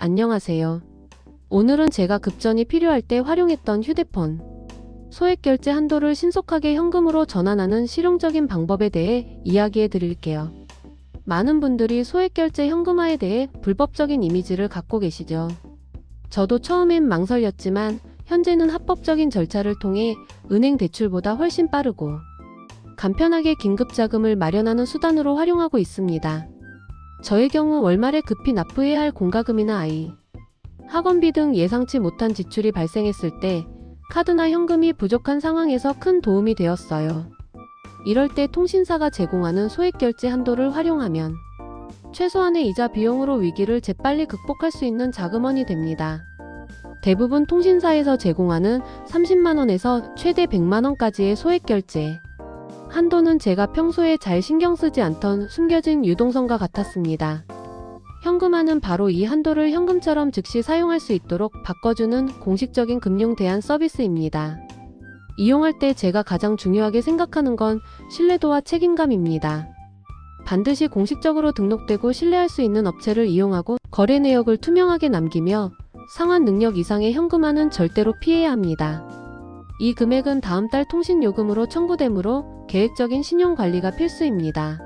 안녕하세요. 오늘은 제가 급전이 필요할 때 활용했던 휴대폰. 소액 결제 한도를 신속하게 현금으로 전환하는 실용적인 방법에 대해 이야기해 드릴게요. 많은 분들이 소액 결제 현금화에 대해 불법적인 이미지를 갖고 계시죠. 저도 처음엔 망설였지만 현재는 합법적인 절차를 통해 은행 대출보다 훨씬 빠르고 간편하게 긴급 자금을 마련하는 수단으로 활용하고 있습니다. 저의 경우 월말에 급히 납부해야 할 공과금이나 아이, 학원비 등 예상치 못한 지출이 발생했을 때 카드나 현금이 부족한 상황에서 큰 도움이 되었어요. 이럴 때 통신사가 제공하는 소액 결제 한도를 활용하면 최소한의 이자 비용으로 위기를 재빨리 극복할 수 있는 자금원이 됩니다. 대부분 통신사에서 제공하는 30만원에서 최대 100만원까지의 소액 결제. 한도는 제가 평소에 잘 신경 쓰지 않던 숨겨진 유동성과 같았습니다. 현금화는 바로 이 한도를 현금처럼 즉시 사용할 수 있도록 바꿔주는 공식적인 금융 대안 서비스입니다. 이용할 때 제가 가장 중요하게 생각하는 건 신뢰도와 책임감입니다. 반드시 공식적으로 등록되고 신뢰할 수 있는 업체를 이용하고 거래 내역을 투명하게 남기며 상환 능력 이상의 현금화는 절대로 피해야 합니다. 이 금액은 다음 달 통신 요금으로 청구되므로 계획적인 신용 관리가 필수입니다.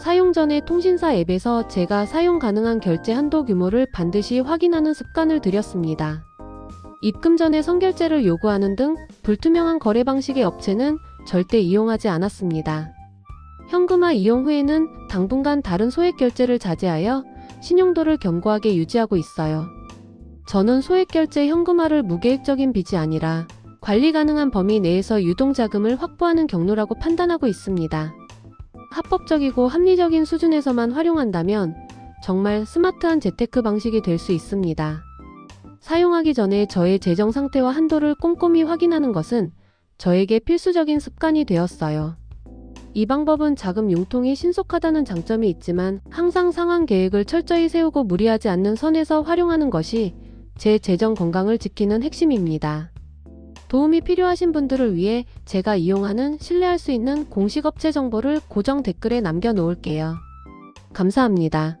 사용 전에 통신사 앱에서 제가 사용 가능한 결제 한도 규모를 반드시 확인하는 습관을 들였습니다. 입금 전에 선결제를 요구하는 등 불투명한 거래 방식의 업체는 절대 이용하지 않았습니다. 현금화 이용 후에는 당분간 다른 소액 결제를 자제하여 신용도를 견고하게 유지하고 있어요. 저는 소액 결제 현금화를 무계획적인 빚이 아니라 관리 가능한 범위 내에서 유동 자금을 확보하는 경로라고 판단하고 있습니다. 합법적이고 합리적인 수준에서만 활용한다면 정말 스마트한 재테크 방식이 될 수 있습니다. 사용하기 전에 저의 재정 상태와 한도를 꼼꼼히 확인하는 것은 저에게 필수적인 습관이 되었어요. 이 방법은 자금 융통이 신속하다는 장점이 있지만 항상 상환 계획을 철저히 세우고 무리하지 않는 선에서 활용하는 것이 제 재정 건강을 지키는 핵심입니다. 도움이 필요하신 분들을 위해 제가 이용하는 신뢰할 수 있는 공식 업체 정보를 고정 댓글에 남겨 놓을게요. 감사합니다.